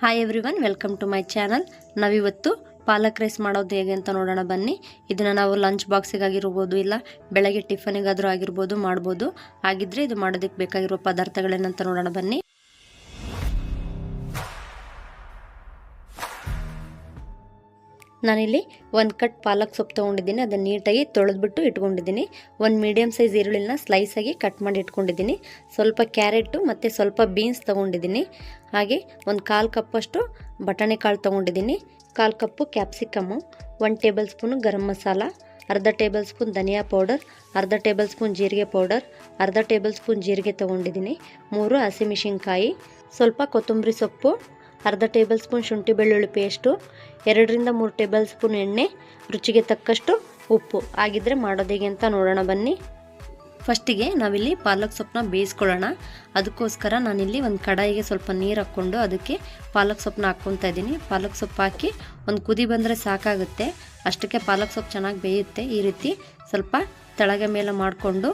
Hi everyone welcome to my channel ನಾವಿವತ್ತು palak rice ಮಾಡೋದು ಹೇಗೆ ಅಂತ ನೋಡೋಣ ಬನ್ನಿ. ಇದನ್ನು ನಾವು ಲಂಚ್ ಬಾಕ್ಸಿಗಾಗಿರ್ಬೋದು ಇಲ್ಲ ಬೆಳಗ್ಗೆ ಟಿಫನಿಗಾದರೂ ಆಗಿರ್ಬೋದು ಮಾಡ್ಬೋದು. ಹಾಗಿದ್ರೆ ಇದು ಮಾಡೋದಕ್ಕೆ ಬೇಕಾಗಿರೋ ಪದಾರ್ಥಗಳೇನಂತ ನೋಡೋಣ ಬನ್ನಿ. ನಾನಿಲ್ಲಿ ಒಂದು ಕಟ್ ಪಾಲಕ್ ಸೊಪ್ಪು ತೊಗೊಂಡಿದ್ದೀನಿ. ಅದನ್ನು ನೀಟಾಗಿ ತೊಳೆದ್ಬಿಟ್ಟು ಇಟ್ಕೊಂಡಿದ್ದೀನಿ. ಒಂದು ಮೀಡಿಯಮ್ ಸೈಜ್ ಈರುಳ್ಳಿನ ಸ್ಲೈಸಾಗಿ ಕಟ್ ಮಾಡಿ ಇಟ್ಕೊಂಡಿದ್ದೀನಿ. ಸ್ವಲ್ಪ ಕ್ಯಾರೆಟು ಮತ್ತು ಸ್ವಲ್ಪ ಬೀನ್ಸ್ ತೊಗೊಂಡಿದ್ದೀನಿ. ಹಾಗೆ ಒಂದು ಕಾಲು ಕಪ್ಪಷ್ಟು ಬಟಾಣಿ ಕಾಳು ತೊಗೊಂಡಿದ್ದೀನಿ. ಕಾಲು ಕಪ್ಪು ಕ್ಯಾಪ್ಸಿಕಮ್ಮು ಒಂದು ಟೇಬಲ್ ಸ್ಪೂನು ಗರಂ ಮಸಾಲ, ಅರ್ಧ ಟೇಬಲ್ ಸ್ಪೂನ್ ಧನಿಯಾ ಪೌಡರ್ ಅರ್ಧ ಟೇಬಲ್ ಸ್ಪೂನ್ ಜೀರಿಗೆ ಪೌಡರ್ ಅರ್ಧ ಟೇಬಲ್ ಸ್ಪೂನ್ ಜೀರಿಗೆ ತೊಗೊಂಡಿದ್ದೀನಿ. ಮೂರು ಹಸಿಮೆಣಸಿನ್ಕಾಯಿ ಸ್ವಲ್ಪ ಕೊತ್ತಂಬರಿ ಸೊಪ್ಪು ಅರ್ಧ ಟೇಬಲ್ ಸ್ಪೂನ್ ಶುಂಠಿ ಬೆಳ್ಳುಳ್ಳಿ ಪೇಸ್ಟು, ಎರಡರಿಂದ ಮೂರು ಟೇಬಲ್ ಸ್ಪೂನ್ ಎಣ್ಣೆ, ರುಚಿಗೆ ತಕ್ಕಷ್ಟು ಉಪ್ಪು. ಆಗಿದ್ದರೆ ಮಾಡೋದು ಹೇಗೆ ಅಂತ ನೋಡೋಣ ಬನ್ನಿ. ಫಸ್ಟಿಗೆ ನಾವಿಲ್ಲಿ ಪಾಲಕ್ ಸೊಪ್ಪನ್ನ ಬೇಯಿಸ್ಕೊಳ್ಳೋಣ. ಅದಕ್ಕೋಸ್ಕರ ನಾನಿಲ್ಲಿ ಒಂದು ಕಡಾಯಿಗೆ ಸ್ವಲ್ಪ ನೀರು ಹಾಕ್ಕೊಂಡು ಅದಕ್ಕೆ ಪಾಲಕ್ ಸೊಪ್ಪನ್ನ ಹಾಕ್ಕೊತಾ ಇದ್ದೀನಿ. ಪಾಲಕ್ ಸೊಪ್ಪು ಹಾಕಿ ಒಂದು ಕುದಿ ಬಂದರೆ ಸಾಕಾಗುತ್ತೆ. ಅಷ್ಟಕ್ಕೆ ಪಾಲಕ್ ಸೊಪ್ಪು ಚೆನ್ನಾಗಿ ಬೇಯುತ್ತೆ. ಈ ರೀತಿ ಸ್ವಲ್ಪ ತೆಳಗೆ ಮೇಲೆ ಮಾಡಿಕೊಂಡು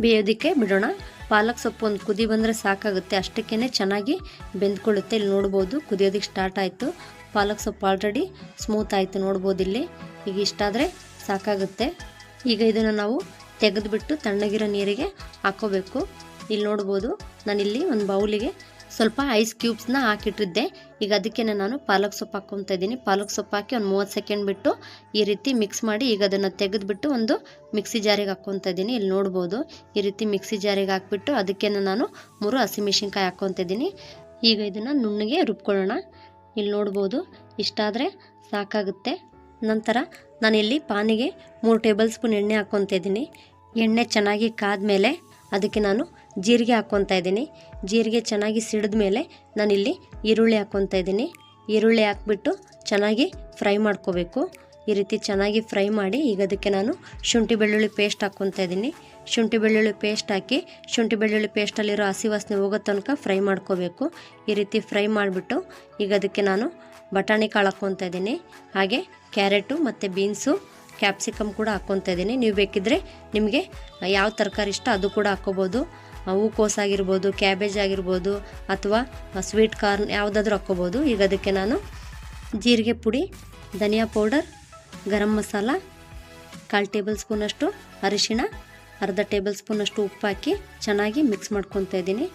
ಬೇಯೋದಕ್ಕೆ ಬಿಡೋಣ. ಪಾಲಕ್ ಸೊಪ್ಪು ಒಂದು ಕುದಿ ಬಂದರೆ ಸಾಕಾಗುತ್ತೆ. ಅಷ್ಟಕ್ಕೇ ಚೆನ್ನಾಗಿ ಬೆಂದ್ಕೊಳ್ಳುತ್ತೆ. ಇಲ್ಲಿ ನೋಡ್ಬೋದು ಕುದಿಯೋದಕ್ಕೆ ಸ್ಟಾರ್ಟ್ ಆಯಿತು. ಪಾಲಕ್ ಸೊಪ್ಪು ಆಲ್ರೆಡಿ ಸ್ಮೂತ್ ಆಯಿತು. ನೋಡ್ಬೋದು ಇಲ್ಲಿ. ಈಗ ಇಷ್ಟಾದರೆ ಸಾಕಾಗುತ್ತೆ. ಈಗ ಇದನ್ನು ನಾವು ತೆಗೆದುಬಿಟ್ಟು ತಣ್ಣಗಿರೋ ನೀರಿಗೆ ಹಾಕೋಬೇಕು. ಇಲ್ಲಿ ನೋಡ್ಬೋದು ನಾನಿಲ್ಲಿ ಒಂದು ಬೌಲಿಗೆ ಸ್ವಲ್ಪ ಐಸ್ ಕ್ಯೂಬ್ಸ್ನ ಹಾಕಿಟ್ಟಿದ್ದೆ. ಈಗ ಅದಕ್ಕೆ ನಾನು ಪಾಲಕ್ ಸೊಪ್ಪು ಹಾಕ್ಕೊತಾ ಇದ್ದೀನಿ. ಪಾಲಕ್ ಸೊಪ್ಪು ಹಾಕಿ ಒಂದು ಮೂವತ್ತು ಸೆಕೆಂಡ್ ಬಿಟ್ಟು ಈ ರೀತಿ ಮಿಕ್ಸ್ ಮಾಡಿ ಈಗ ಅದನ್ನು ತೆಗೆದುಬಿಟ್ಟು ಒಂದು ಮಿಕ್ಸಿ ಜಾರಿಗೆ ಹಾಕ್ಕೊತಾ ಇದ್ದೀನಿ. ಇಲ್ಲಿ ನೋಡ್ಬೋದು, ಈ ರೀತಿ ಮಿಕ್ಸಿ ಜಾರಿಗೆ ಹಾಕ್ಬಿಟ್ಟು ಅದಕ್ಕೆ ನಾನು ಮೂರು ಹಸಿಮೆಣ್ಸಿನ್ಕಾಯಿ ಹಾಕ್ಕೊತಾ ಇದ್ದೀನಿ. ಈಗ ಇದನ್ನು ನುಣ್ಣಗೆ ರುಬ್ಕೊಳ್ಳೋಣ. ಇಲ್ಲಿ ನೋಡ್ಬೋದು ಇಷ್ಟಾದರೆ ಸಾಕಾಗುತ್ತೆ. ನಂತರ ನಾನಿಲ್ಲಿ ಪಾನಿಗೆ ಮೂರು ಟೇಬಲ್ ಸ್ಪೂನ್ ಎಣ್ಣೆ ಹಾಕ್ಕೊತಾ ಇದ್ದೀನಿ. ಎಣ್ಣೆ ಚೆನ್ನಾಗಿ ಕಾದ ಮೇಲೆ ಅದಕ್ಕೆ ನಾನು ಜೀರಿಗೆ ಹಾಕ್ಕೊತಾ ಇದ್ದೀನಿ. ಜೀರಿಗೆ ಚೆನ್ನಾಗಿ ಸಿಡಿದ ಮೇಲೆ ನಾನಿಲ್ಲಿ ಈರುಳ್ಳಿ ಹಾಕ್ಕೊತಾ ಇದ್ದೀನಿ. ಈರುಳ್ಳಿ ಹಾಕ್ಬಿಟ್ಟು ಚೆನ್ನಾಗಿ ಫ್ರೈ ಮಾಡ್ಕೋಬೇಕು. ಈ ರೀತಿ ಚೆನ್ನಾಗಿ ಫ್ರೈ ಮಾಡಿ ಈಗ ಅದಕ್ಕೆ ನಾನು ಶುಂಠಿ ಬೆಳ್ಳುಳ್ಳಿ ಪೇಸ್ಟ್ ಹಾಕ್ಕೊತಾ ಇದ್ದೀನಿ. ಶುಂಠಿ ಬೆಳ್ಳುಳ್ಳಿ ಪೇಸ್ಟ್ ಹಾಕಿ ಶುಂಠಿ ಬೆಳ್ಳುಳ್ಳಿ ಪೇಸ್ಟಲ್ಲಿರೋ ಹಸಿ ವಾಸನೆ ಹೋಗೋ ತನಕ ಫ್ರೈ ಮಾಡ್ಕೋಬೇಕು. ಈ ರೀತಿ ಫ್ರೈ ಮಾಡಿಬಿಟ್ಟು ಈಗ ಅದಕ್ಕೆ ನಾನು ಬಟಾಣಿ ಕಾಳು ಹಾಕ್ಕೊತಾ ಇದ್ದೀನಿ. ಹಾಗೆ ಕ್ಯಾರೆಟು ಮತ್ತು ಬೀನ್ಸು, ಕ್ಯಾಪ್ಸಿಕಮ್ ಕೂಡ ಹಾಕ್ಕೊತಾ ಇದ್ದೀನಿ. ನೀವು ಬೇಕಿದ್ದರೆ ನಿಮಗೆ ಯಾವ ತರಕಾರಿ ಇಷ್ಟ ಅದು ಕೂಡ ಹಾಕ್ಕೋಬೋದು. ಹೂಕೋಸು ಆಗಿರ್ಬೋದು, ಕ್ಯಾಬೇಜ್ ಆಗಿರ್ಬೋದು ಅಥವಾ ಸ್ವೀಟ್ ಕಾರ್ನ್ ಯಾವುದಾದ್ರೂ ಹಾಕ್ಕೋಬೋದು. ಈಗ ಅದಕ್ಕೆ ನಾನು ಜೀರಿಗೆ ಪುಡಿ, ಧನಿಯಾ ಪೌಡರ್, ಗರಂ ಮಸಾಲ, ಕಾಲು ಟೇಬಲ್ ಸ್ಪೂನಷ್ಟು ಅರಿಶಿಣ, ಅರ್ಧ ಟೇಬಲ್ ಸ್ಪೂನಷ್ಟು ಉಪ್ಪು ಹಾಕಿ ಚೆನ್ನಾಗಿ ಮಿಕ್ಸ್ ಮಾಡ್ಕೊತಾ ಇದ್ದೀನಿ.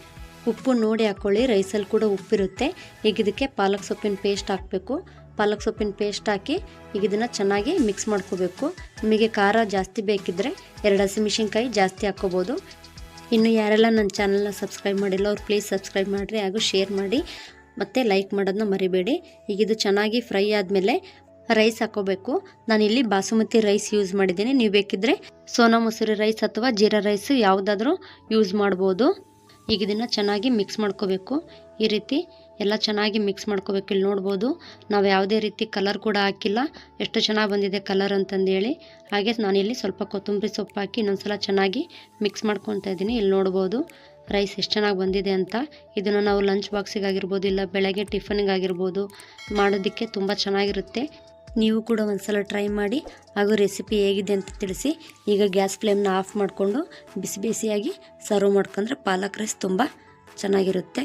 ಉಪ್ಪು ನೋಡಿ ಹಾಕ್ಕೊಳ್ಳಿ ರೈಸಲ್ಲಿ ಕೂಡ ಉಪ್ಪಿರುತ್ತೆ. ಈಗ ಇದಕ್ಕೆ ಪಾಲಕ್ ಸೊಪ್ಪಿನ ಪೇಸ್ಟ್ ಹಾಕಬೇಕು. ಪಾಲಕ್ ಸೊಪ್ಪಿನ ಪೇಸ್ಟ್ ಹಾಕಿ ಈಗ ಇದನ್ನು ಚೆನ್ನಾಗಿ ಮಿಕ್ಸ್ ಮಾಡ್ಕೋಬೇಕು. ನಿಮಗೆ ಖಾರ ಜಾಸ್ತಿ ಬೇಕಿದ್ದರೆ ಎರಡು ಹಸಿಮೆಣ್ಸಿನ್ಕಾಯಿ ಜಾಸ್ತಿ ಹಾಕ್ಕೋಬೋದು. ಇನ್ನು ಯಾರೆಲ್ಲ ನನ್ನ ಚಾನಲ್ನ ಸಬ್ಸ್ಕ್ರೈಬ್ ಮಾಡಿಲ್ಲ, ಅವ್ರು ಪ್ಲೀಸ್ ಸಬ್ಸ್ಕ್ರೈಬ್ ಮಾಡಿರಿ ಹಾಗೂ ಶೇರ್ ಮಾಡಿ. ಮತ್ತು ಲೈಕ್ ಮಾಡೋದನ್ನ ಮರಿಬೇಡಿ. ಈಗ ಇದು ಚೆನ್ನಾಗಿ ಫ್ರೈ ಆದಮೇಲೆ ರೈಸ್ ಹಾಕೋಬೇಕು. ನಾನಿಲ್ಲಿ ಬಾಸುಮತಿ ರೈಸ್ ಯೂಸ್ ಮಾಡಿದ್ದೀನಿ. ನೀವು ಬೇಕಿದ್ದರೆ ಸೋನಾ ಮೊಸರು ರೈಸ್ ಅಥವಾ ಜೀರಾ ರೈಸ್ ಯಾವುದಾದ್ರೂ ಯೂಸ್ ಮಾಡ್ಬೋದು. ಈಗ ಇದನ್ನು ಚೆನ್ನಾಗಿ ಮಿಕ್ಸ್ ಮಾಡ್ಕೋಬೇಕು. ಈ ರೀತಿ ಎಲ್ಲ ಚೆನ್ನಾಗಿ ಮಿಕ್ಸ್ ಮಾಡ್ಕೋಬೇಕು. ಇಲ್ಲಿ ನೋಡ್ಬೋದು, ನಾವು ಯಾವುದೇ ರೀತಿ ಕಲರ್ ಕೂಡ ಹಾಕಿಲ್ಲ. ಎಷ್ಟು ಚೆನ್ನಾಗಿ ಬಂದಿದೆ ಕಲರ್ ಅಂತಂದೇಳಿ. ಹಾಗೆ ನಾನಿಲ್ಲಿ ಸ್ವಲ್ಪ ಕೊತ್ತಂಬರಿ ಸೊಪ್ಪು ಹಾಕಿ ಇನ್ನೊಂದ್ಸಲ ಚೆನ್ನಾಗಿ ಮಿಕ್ಸ್ ಮಾಡ್ಕೊತಾ ಇದ್ದೀನಿ. ಇಲ್ಲಿ ನೋಡ್ಬೋದು ರೈಸ್ ಎಷ್ಟು ಚೆನ್ನಾಗಿ ಬಂದಿದೆ ಅಂತ. ಇದನ್ನು ನಾವು ಲಂಚ್ ಬಾಕ್ಸಿಗಾಗಿರ್ಬೋದು ಇಲ್ಲ ಬೆಳಗ್ಗೆ ಟಿಫನ್ಗಾಗಿರ್ಬೋದು ಮಾಡೋದಕ್ಕೆ ತುಂಬ ಚೆನ್ನಾಗಿರುತ್ತೆ. ನೀವು ಕೂಡ ಒಂದ್ಸಲ ಟ್ರೈ ಮಾಡಿ, ಹಾಗೂ ರೆಸಿಪಿ ಹೇಗಿದೆ ಅಂತ ತಿಳಿಸಿ. ಈಗ ಗ್ಯಾಸ್ ಫ್ಲೇಮ್ನ ಆಫ್ ಮಾಡಿಕೊಂಡು ಬಿಸಿ ಬಿಸಿಯಾಗಿ ಸರ್ವ್ ಮಾಡ್ಕೊಂಡ್ರೆ ಪಾಲಕ್ ರೈಸ್ ತುಂಬ ಚೆನ್ನಾಗಿರುತ್ತೆ.